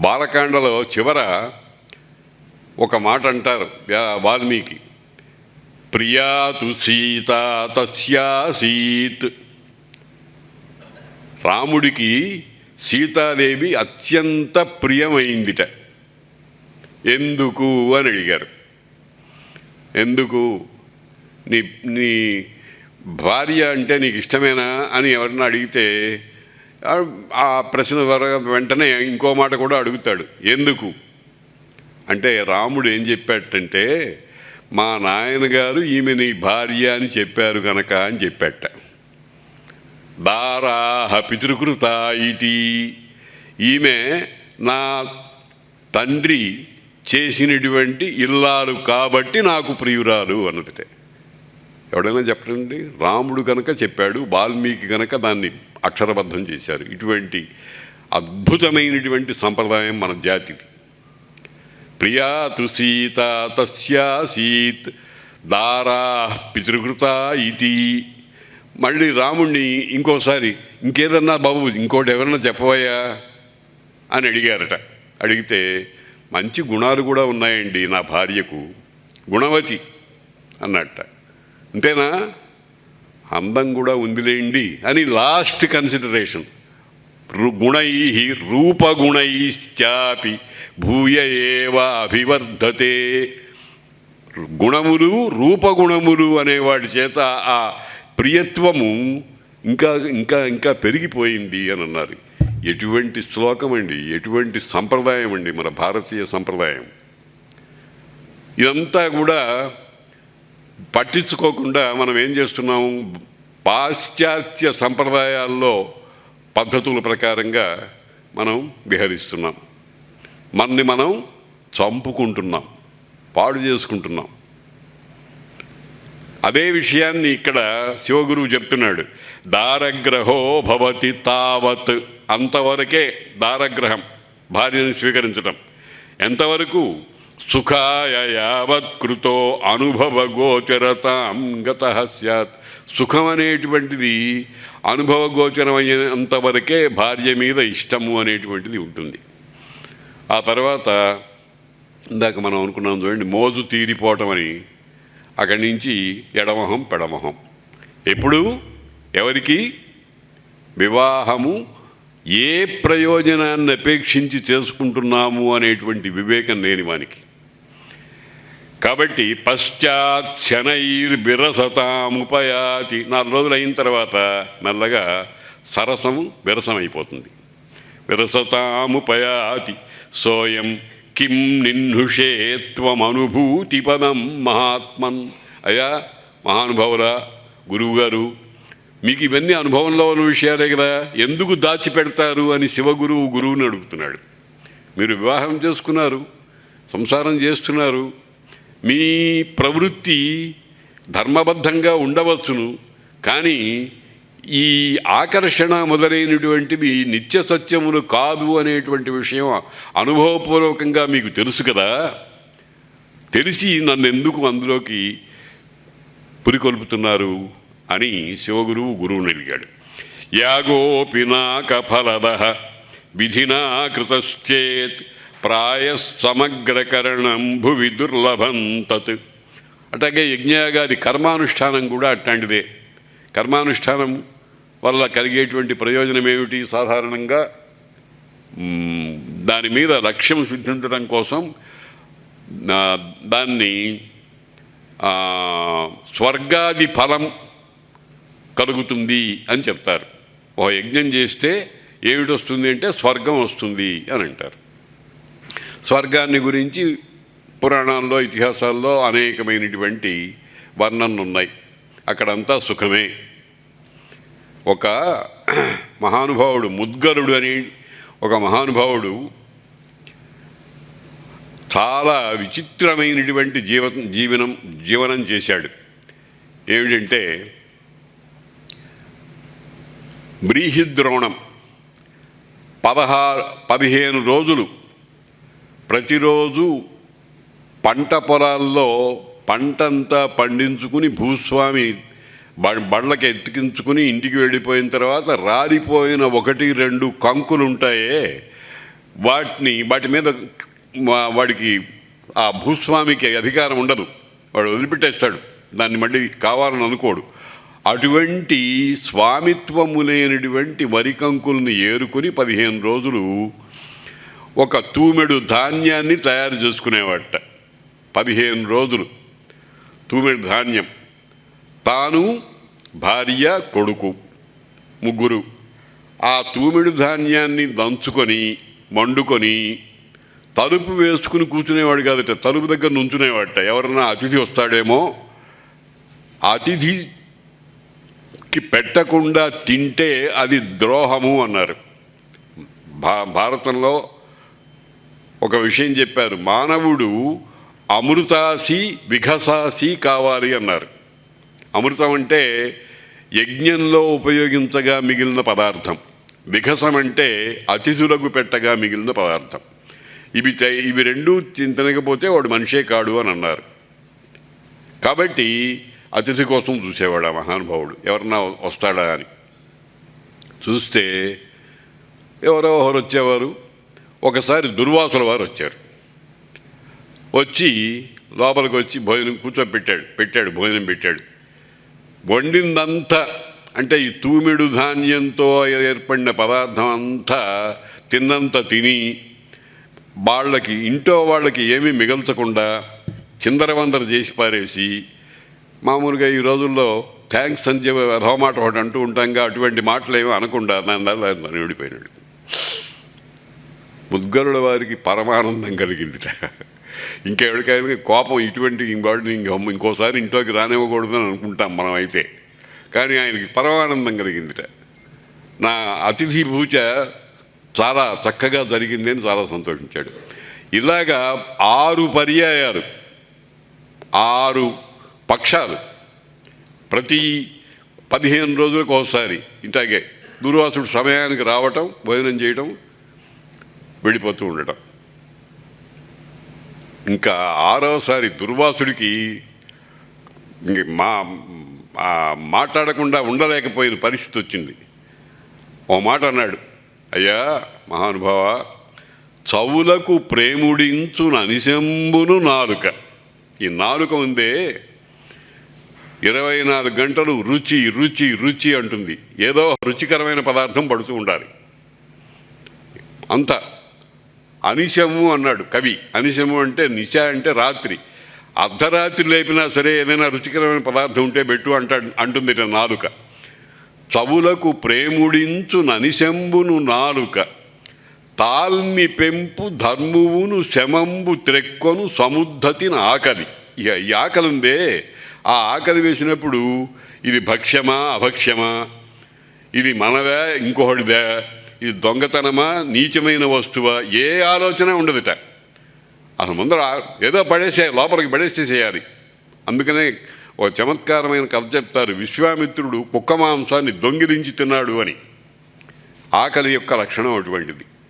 బాలకాండలో చివర ఒక మాట అంటారు వాల్మీకి. ప్రియాతు సీత తస్యాసీత్ రాముడికి సీతాదేవి అత్యంత ప్రియమైందిట. ఎందుకు? అని అడిగారు. ఎందుకు? నీ నీ భార్య అంటే నీకు ఇష్టమేనా? అని ఎవరన్నా అడిగితే ఆ- ప్రశ్న వెంటనే ఇంకో మాట కూడా అడుగుతాడు. ఎందుకు? అంటే రాముడు ఏం చెప్పాడంటే మా నాయనగారు ఈమె నీ భార్య అని చెప్పారు కనుక అని చెప్పాట. దారాహ పితృకృత ఇతి ఈమె నా తండ్రి చేసినటువంటి ఇల్లాలు కాబట్టి నాకు ప్రియురాలు అన్నదిటే. ఎవడైనా చెప్పండి? రాముడు కనుక చెప్పాడు వాల్మీకి కనుక దాన్ని అక్షరబద్ధం చేశారు. ఇటువంటి అద్భుతమైనటువంటి సంప్రదాయం మన జాతిది. ప్రియా తు సీత తస్యాసీత్ దారా పితృకృత ఇతి. మళ్ళీ రాముణ్ణి ఇంకోసారి ఇంకేదన్నా బాబు ఇంకోటి ఎవరన్నా చెప్పవయ్యా అని అడిగారట. అడిగితే మంచి గుణాలు కూడా ఉన్నాయండి నా భార్యకు. గుణవతి అన్నట్ట. అంతేనా? అందం కూడా ఉందిలేండి అని లాస్ట్ కన్సిడరేషన్ గుణై రూపగుణైశ్చాపి భూయ ఏవ అభివర్ధతే. గుణములు రూపగుణములు అనేవాడి చేత ఆ ప్రియత్వము ఇంకా ఇంకా ఇంకా పెరిగిపోయింది అని అన్నారు. ఎటువంటి శ్లోకం అండి? ఎటువంటి సంప్రదాయం అండి మన భారతీయ సంప్రదాయం? ఇదంతా కూడా పట్టించుకోకుండా మనం ఏం చేస్తున్నాము? పాశ్చాత్య సంప్రదాయాల్లో పద్ధతుల ప్రకారంగా మనం విహరిస్తున్నాం. మనని మనం చంపుకుంటున్నాం. పాడు చేసుకుంటున్నాం. అదే విషయాన్ని ఇక్కడ శివగురువు చెప్తున్నాడు దారగ్రహో భవతి తావత్. అంతవరకే దారగ్రహం భార్యను స్వీకరించడం ఎంతవరకు? సుఖాయ యావత్కృతో అనుభవ గోచరతాం గత సత్ సుఖం అనేటువంటిది అనుభవ గోచరమైనంతవరకే భార్య మీద ఇష్టము అనేటువంటిది ఉంటుంది. ఆ తర్వాత ఇందాక మనం అనుకున్నాం చూడండి మోజు తీరిపోవటం అని అక్కడి నుంచి ఎడమొహం పెడమొహం. ఎప్పుడు? ఎవరికి? వివాహము ఏ ప్రయోజనాన్ని అపేక్షించి చేసుకుంటున్నాము అనేటువంటి వివేకం లేని వానికి. కాబట్టి పశ్చాత్ శనైర్విరసతాముపయాతి నాలుగు రోజులు అయిన తర్వాత మెల్లగా సరసము విరసమైపోతుంది. విరసతాముపయాతి. సోయం కిం నిన్నుషే త్వమనుభూతి పదం మహాత్మన్. అయ్యా మహానుభావుల గురువుగారు మీకు ఇవన్నీ అనుభవంలో ఉన్న విషయాలే కదా. ఎందుకు దాచిపెడతారు అని శివగురువు గురువుని అడుగుతున్నాడు. మీరు వివాహం చేసుకున్నారు సంసారం చేస్తున్నారు మీ ప్రవృత్తి ధర్మబద్ధంగా ఉండవచ్చును కానీ ఈ ఆకర్షణ మొదలైనటువంటివి నిత్య సత్యములు కాదు అనేటువంటి విషయం అనుభవపూర్వకంగా మీకు తెలుసు కదా. తెలిసి నన్ను ఎందుకు అందులోకి పురికొల్పుతున్నారు అని శివగురువు గురువుని అడిగాడు యాగోపి నాక ఫలద విధినా కృతశ్చేత్ ప్రాయసమగ్రకరణం భువి దుర్లభం తత్ అట్లాగే యజ్ఞయాగాది కర్మానుష్ఠానం కూడా అట్లాంటిదే. కర్మానుష్ఠానం వల్ల కలిగేటువంటి ప్రయోజనం ఏమిటి సాధారణంగా దాని మీద లక్ష్యం సిద్ధించడం కోసం దాన్ని స్వర్గాది ఫలం కలుగుతుంది అని చెప్తారు. ఒక యజ్ఞం చేస్తే ఏమిటి వస్తుంది అంటే స్వర్గం వస్తుంది అని అంటారు. స్వర్గాన్ని గురించి పురాణాల్లో ఇతిహాసాల్లో అనేకమైనటువంటి వర్ణనలు ఉన్నాయి అక్కడంతా సుఖమే. ఒక మహానుభావుడు ముద్గరుడు అని ఒక మహానుభావుడు చాలా విచిత్రమైనటువంటి జీవ జీవనం జీవనం చేశాడు. ఏమిటంటే బ్రీహిద్రోణం పదహారు పదిహేను రోజులు ప్రతిరోజు పంట పొలాల్లో పంటంతా పండించుకుని భూస్వామి బ- బళ్ళకి ఎత్తికించుకుని ఇంటికి వెళ్ళిపోయిన తర్వాత రాలిపోయిన ఒకటి రెండు కంకులు ఉంటాయే వాటిని వాటి మీద వాడికి ఆ భూస్వామికి అధికారం ఉండదు. వాడు వదిలిపెట్టేస్తాడు. దాన్ని మళ్ళీ కావాలని అనుకోడు. అటువంటి స్వామిత్వము లేనటువంటి వరికంకుల్ని ఏరుకొని పదిహేను రోజులు ఒక తూమెడు ధాన్యాన్ని తయారు చేసుకునేవాట. పదిహేను రోజులు. తూమెడు ధాన్యం. తాను భార్య కొడుకు ముగ్గురు. ఆ తూమెడు ధాన్యాన్ని దంచుకొని మండుకొని తలుపు వేసుకుని కూర్చునేవాడు కాదట తలుపు దగ్గర నుంచునేవాడట ఎవరన్నా అతిథి వస్తాడేమో అతిథికి పెట్టకుండా తింటే అది ద్రోహము అన్నారు. భా భారతంలో ఒక విషయం చెప్పారు. మానవుడు అమృతాసి విఘసాసి కావాలి అన్నారు. అమృతం అంటే యజ్ఞంలో ఉపయోగించగా మిగిలిన పదార్థం. విఘసం అంటే అతిథులకు పెట్టగా మిగిలిన పదార్థం. ఇవి ఇవి రెండూ తినకపోతే వాడు మనిషే కాడు అని అన్నారు. కాబట్టి అతిథి కోసం చూసేవాడు ఆ మహానుభావుడు. ఎవరన్నా వస్తాడా అని. చూస్తే ఎవరో ఒకరు వచ్చేవారు. ఒకసారి దుర్వాసుల వారు వచ్చారు వచ్చి లోపలికి వచ్చి భోజనం కూర్చోబెట్టాడు పెట్టాడు భోజనం పెట్టాడు వండిందంతా అంటే ఈ తూమిడు ధాన్యంతో ఏర్పడిన పదార్థం అంతా తిన్నంత తిని వాళ్ళకి ఇంట్లో వాళ్ళకి ఏమీ మిగల్చకుండా చిందరవందర చేసి పారేసి మామూలుగా ఈ రోజుల్లో థ్యాంక్స్ అని చెప్పి అధో మాట ఒకటి అంటూ ఉంటాంగా అటువంటి మాటలు ఏమీ అనకుండా నన్ను నన్ను విడిపోయినాడు ముద్గరుల వారికి పరమానందం కలిగింది ఇంకెవరికైనా కోపం ఇటువంటి వాడిని ఇంకోసారి ఇంట్లోకి రానివ్వకూడదని అనుకుంటాం మనం అయితే కానీ ఆయనకి పరమానందం కలిగిందిట. నా అతిథి పూజ చాలా చక్కగా జరిగింది అని చాలా సంతోషించాడు. ఇలాగా ఆరు పర్యాయాలు ఆరు పక్షాలు ప్రతి పదిహేను రోజులకు ఒకసారి ఇంటాగే దుర్వాసుడు సమయానికి రావటం భోజనం చేయటం వెళ్ళిపోతూ ఉండటం. ఇంకా ఆరోసారి దుర్వాసుడికి మా మాట్లాడకుండా ఉండలేకపోయిన పరిస్థితి వచ్చింది. ఓ మాట అన్నాడు అయ్యా మహానుభావ చవులకు ప్రేముడించున అనిశంబును నాలుక. ఈ నాలుక ఉందే ఇరవై నాలుగు గంటలు రుచి రుచి రుచి అంటుంది. ఏదో రుచికరమైన పదార్థం పడుతూ ఉండాలి. అంతా అనిశము అన్నాడు కవి. అనిశము అంటే నిశ అంటే రాత్రి. అర్ధరాత్రి లేపినా సరే ఏదైనా రుచికరమైన పదార్థం ఉంటే పెట్టు అంట అంటుంది నాలుక. చవులకు ప్రేముడించు ననిశంబును నాలుక. తాల్మి పెంపు ధర్మువును శమంబు త్రెక్కొను సముద్ధతిన ఆకలి. ఇక ఈ ఆకలి ఉందే ఆ ఆకలి వేసినప్పుడు ఇది భక్ష్యమా అభక్ష్యమా? ఇది మనదా ఇంకొకటిదా ఇది దొంగతనమా నీచమైన వస్తువా? ఏ ఆలోచన ఉండదుట. అసలు ముందర ఏదో పడేసే లోపలికి పడేసేసేయాలి. అందుకనే ఓ చమత్కారమైన కథ చెప్తారు విశ్వామిత్రుడు కుక్క మాంసాన్ని దొంగిలించి తిన్నాడు అని. ఆకలి యొక్క లక్షణం అటువంటిది.